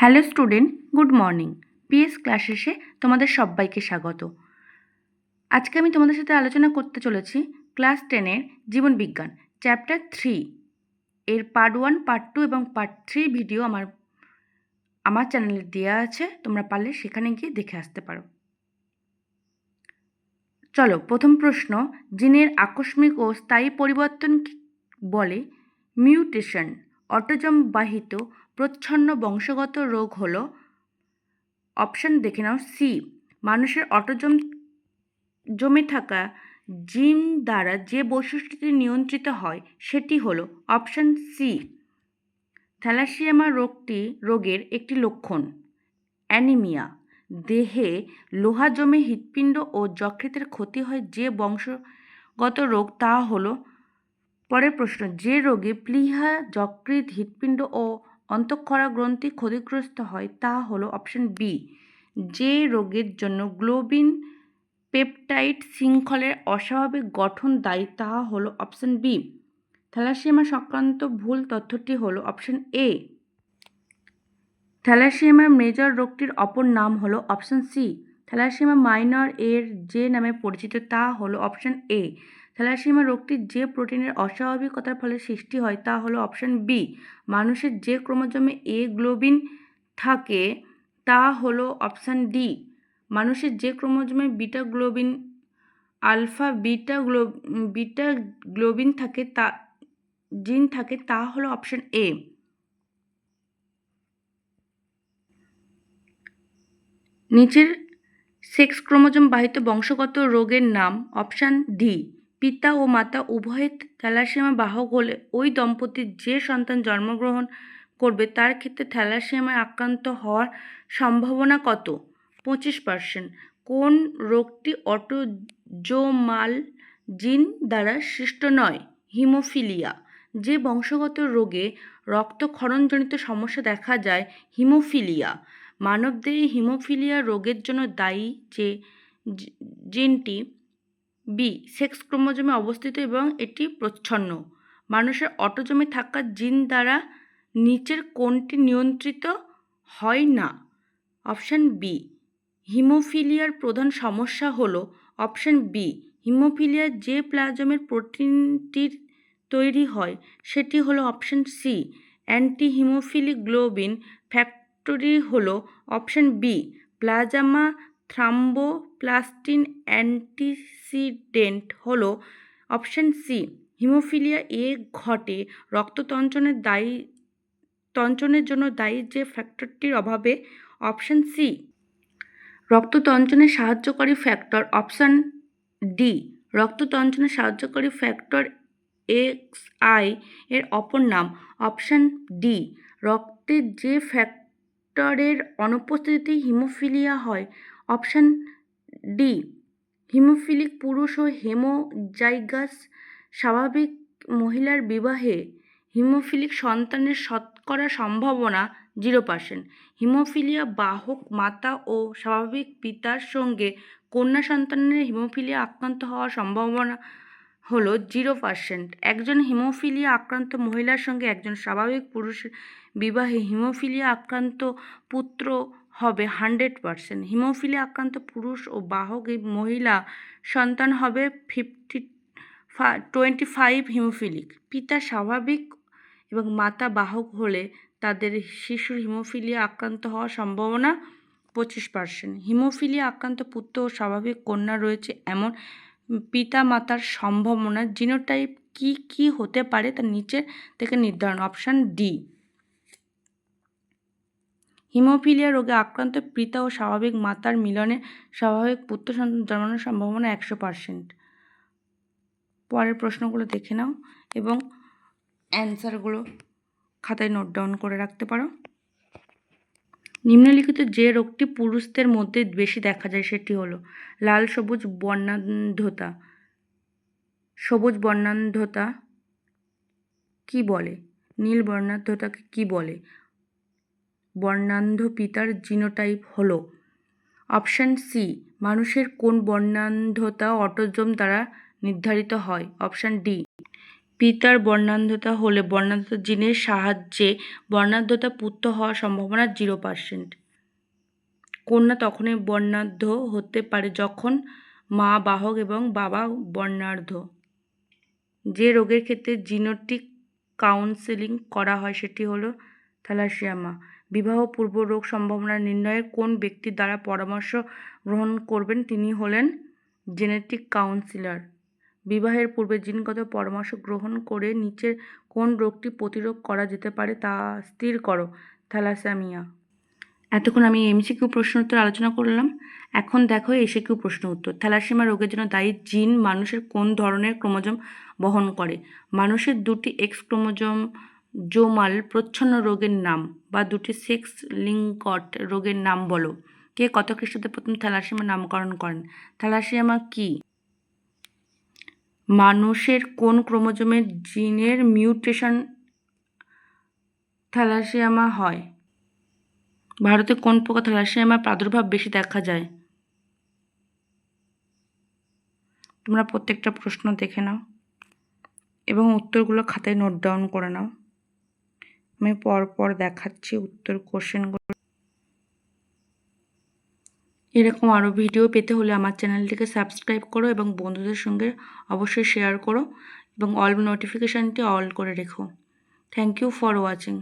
Hello student, good morning. PS ক্লাসেসে তোমাদের সবাইকে স্বাগত। আজকে আমি তোমাদের সাথে আলোচনা করতে চলেছি ক্লাস টেনের জীবন বিজ্ঞান, চ্যাপ্টার থ্রি। এর পার্ট ওয়ান, পার্ট টু এবং পার্ট থ্রি ভিডিও আমার আমার চ্যানেলে দেওয়া আছে, তোমরা পারলে সেখানে গিয়ে দেখে আসতে পারো। চলো, প্রথম প্রশ্ন, জিনের আকস্মিক ও স্থায়ী পরিবর্তন বলে? মিউটেশন, অটোজম বাহিত প্রচ্ছন্ন বংশগত রোগ হলো অপশান দেখে নাও সি মানুষের অটোজম জমে থাকা জিন দ্বারা যে বৈশিষ্ট্যটি নিয়ন্ত্রিত হয়, সেটি হলো অপশান সি থ্যালাসিয়ামা রোগটি, রোগের একটি লক্ষণ, অ্যানিমিয়া, দেহে লোহা জমে হৃৎপিণ্ড ও যকৃতের ক্ষতি হয় যে বংশগত রোগ, তা হলো, পরের প্রশ্ন, যে রোগে প্লীহা, যকৃত, হৃৎপিণ্ড ও অন্তঃক্ষরা গ্রন্থি ক্ষতিগ্রস্ত হয়, তা হলো অপশন বি যে রোগের জন্য গ্লোবিন পেপটাইড শৃঙ্খলের অস্বাভাবিক গঠন দায়ী, তা হলো অপশন বি থ্যালাসিয়ামা সংক্রান্ত ভুল তথ্যটি হলো অপশন এ থ্যালাসিয়ামার মেজর রোগটির অপর নাম হলো অপশন সি থ্যালাসিয়ামা মাইনর এর যে নামে পরিচিত, তা হলো অপশন এ থ্যালাসিমা রোগটি যে প্রোটিনের অস্বাভাবিকতার ফলে সৃষ্টি হয় তা হলো অপশান বি। মানুষের যে ক্রোমোজোমে এ গ্লোবিন থাকে, তা হলো অপশান ডি। মানুষের যে ক্রোমোজোমে beta globin, alpha beta glow, beta globin থাকে, তা, জিন থাকে, তা হলো অপশান এ। নিচের সেক্স ক্রোমোজোম বাহিত বংশগত রোগের নাম অপশান ডি। পিতা ও মাতা উভয়ে থ্যালাসেমা বাহক হলে ওই দম্পতির যে সন্তান জন্মগ্রহণ করবে, তার ক্ষেত্রে থ্যালাসেমায় আক্রান্ত হওয়ার সম্ভাবনা কত? পঁচিশ পার্সেন্ট কোন রোগটি অটোজোমাল জিন দ্বারা সৃষ্ট নয়? হিমোফিলিয়া। যে বংশগত রোগে রক্তক্ষরণজনিত সমস্যা দেখা যায়, হিমোফিলিয়া। মানবদেহে হিমোফিলিয়া রোগের জন্য দায়ী যে জিনটি বি, সেক্স ক্রোমোজোমে অবস্থিত এবং এটি প্রচ্ছন্ন। মানুষের অটোজমে থাকা জিন দ্বারা নিচের কোনটি নিয়ন্ত্রিত হয় না। অপশান বি, হিমোফিলিয়ার প্রধান সমস্যা হল অপশান বি হিমোফিলিয়ার যে প্লাজমের প্রোটিনটির তৈরি হয়, সেটি হলো option C anti haemophilic globin. Factory হলো option B, plasma thromboplastin antecedent হলো অপশান সি হিমোফিলিয়া এ ঘটে রক্ততঞ্চনের দায়ী, তঞ্চনের জন্য দায়ী যে ফ্যাক্টরটির অভাবে অপশান সি রক্ততঞ্চনে সাহায্যকারী ফ্যাক্টর অপশান ডি রক্ততঞ্চনে সাহায্যকারী ফ্যাক্টর এক্স আই এর অপর নাম অপশান ডি রক্তের যে ফ্যাক্টরের অনুপস্থিতিতে হিমোফিলিয়া হয় অপশান ডি, হিমোফিলিক পুরুষ ও হেমোজাইগাস স্বাভাবিক মহিলার বিবাহে হিমোফিলিক সন্তানের শতকরা সম্ভাবনা জিরো পার্সেন্ট। হিমোফিলিয়া বাহক মাতা ও স্বাভাবিক পিতার সঙ্গে কন্যা সন্তানের হিমোফিলিয়া আক্রান্ত হওয়ার সম্ভাবনা হলো জিরো পার্সেন্ট। একজন হিমোফিলিয়া আক্রান্ত মহিলার সঙ্গে একজন স্বাভাবিক পুরুষের বিবাহে হিমোফিলিয়া আক্রান্ত পুত্র হবে হান্ড্রেড পারসেন্ট। হিমোফিলিয়া আক্রান্ত পুরুষ ও বাহক মহিলা সন্তান হবে ফিফটি টোয়েন্টি ফাইভ হিমোফিলিক। পিতা স্বাভাবিক এবং মাতা বাহক হলে তাদের শিশুর হিমোফিলিয়া আক্রান্ত হওয়ার সম্ভাবনা পঁচিশ পার্সেন্ট। হিমোফিলিয়া আক্রান্ত পুত্র ও স্বাভাবিক কন্যা রয়েছে এমন পিতা মাতার সম্ভাবনা। জিনোটাইপ কি কি হতে পারে তার নিচের থেকে নির্ধারণ। Option D. হিমোফিলিয়া রোগে আক্রান্ত পিতা ও স্বাভাবিক মাতার মিলনে স্বাভাবিক পুত্র সন্তান জন্মানোর সম্ভাবনা একশো পার্সেন্ট পরের প্রশ্নগুলো দেখে নাও এবং অ্যান্সারগুলো খাতায় নোট ডাউন করে রাখতে পারো। নিম্নলিখিত যে রোগটি পুরুষদের মধ্যে বেশি দেখা যায় সেটি হলো লাল সবুজ বর্ণান্ধতা। সবুজ বর্ণান্ধতা কি বলে? নীল বর্ণান্ধতাকে কি বলে? বর্ণান্ধ পিতার জিনোটাইপ হল। অপশান সি মানুষের কোন বর্ণান্ধতা অটোজোম দ্বারা নির্ধারিত হয়? অপশান ডি পিতার বর্ণান্ধতা হলে বর্ণান্ধতা জিনের সাহায্যে বর্ণাঢ্যতা পুত্র হওয়ার সম্ভাবনা জিরো পার্সেন্ট কন্যা তখনই বর্ণাঢ্য হতে পারে যখন মা বাহক এবং বাবা বর্ণাঢ্য যে রোগের ক্ষেত্রে জিনোটিক কাউন্সেলিং করা হয় সেটি হলো থ্যালাসিয়ামা বিবাহ পূর্ব রোগ সম্ভাবনা নির্ণয়ের কোন ব্যক্তির দ্বারা পরামর্শ গ্রহণ করবেন? তিনি হলেন জেনেটিক কাউন্সিলর। বিবাহের পূর্বে জিনগত পরামর্শ গ্রহণ করে নিচের কোন রোগটি প্রতিরোধ করা যেতে পারে তা স্থির করো। থ্যালাসেমিয়া। এতক্ষণ আমি এমসিকিউ প্রশ্ন উত্তর আলোচনা করলাম। এখন দেখো এসিকিউ প্রশ্ন উত্তর। থ্যালাসেমিয়া রোগের জন্য দায়ী জিন মানুষের কোন ধরনের ক্রোমোজোম বহন করে? মানুষের দুটি এক্স ক্রোমোজোম জোমাল প্রচ্ছন্ন রোগের নাম বা দুটি সেক্স লিঙ্কট রোগের নাম বলো। কে কত খ্রিস্টাব্দে প্রথম থ্যালাসেমিয়া নামকরণ করেন? থ্যালাসেমিয়া কি? মানুষের কোন ক্রোমোজোমের জিনের মিউটেশন থ্যালাসেমিয়া হয়? ভারতে কোন প্রকার থ্যালাসেমিয়ার প্রাদুর্ভাব বেশি দেখা যায়? তোমরা প্রত্যেকটা প্রশ্ন দেখে নাও এবং উত্তরগুলো খাতায় নোট ডাউন করে নাও। আমি পরপর দেখাচ্ছি উত্তর কোশ্চেনগুলো। এরকম আরও ভিডিও পেতে হলে আমার চ্যানেলটিকে সাবস্ক্রাইব করো এবং বন্ধুদের সঙ্গে অবশ্যই শেয়ার করো এবং অল নোটিফিকেশানটি অল করে রেখো। Thank you for watching